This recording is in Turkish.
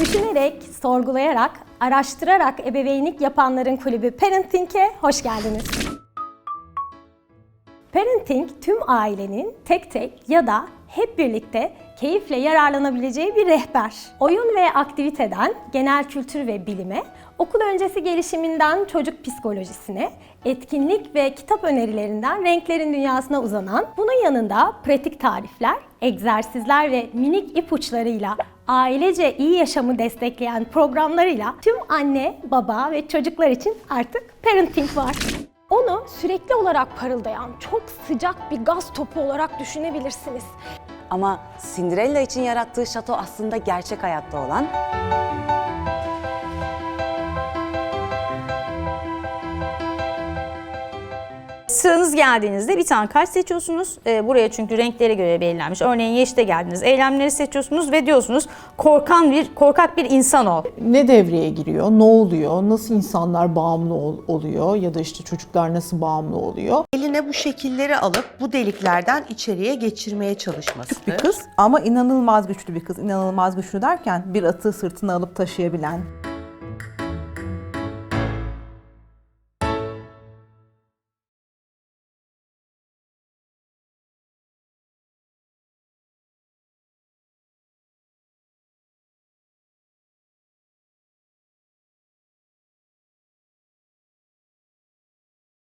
Düşünerek, sorgulayarak, araştırarak ebeveynlik yapanların kulübü Parenting'e hoş geldiniz. Parenting tüm ailenin tek tek ya da hep birlikte keyifle yararlanabileceği bir rehber. Oyun ve aktiviteden genel kültür ve bilime, okul öncesi gelişiminden çocuk psikolojisine, etkinlik ve kitap önerilerinden renklerin dünyasına uzanan, bunun yanında pratik tarifler, egzersizler ve minik ipuçlarıyla ailece iyi yaşamı destekleyen programlarıyla tüm anne, baba ve çocuklar için artık parenting var. Onu sürekli olarak parıldayan çok sıcak bir gaz topu olarak düşünebilirsiniz. Ama Cinderella için yarattığı şato aslında gerçek hayatta olan Sıranız geldiğinizde bir tane kart seçiyorsunuz. Ee, buraya çünkü renklere göre belirlenmiş. Örneğin yeşile geldiniz. Eylemleri seçiyorsunuz ve diyorsunuz korkan bir korkak bir insan ol. ne devreye giriyor, ne oluyor, nasıl insanlar bağımlı ol- oluyor ya da işte çocuklar nasıl bağımlı oluyor. Eline bu şekilleri alıp bu deliklerden içeriye geçirmeye çalışması. bir kız ama inanılmaz güçlü bir kız. İnanılmaz güçlü derken bir atı sırtına alıp taşıyabilen,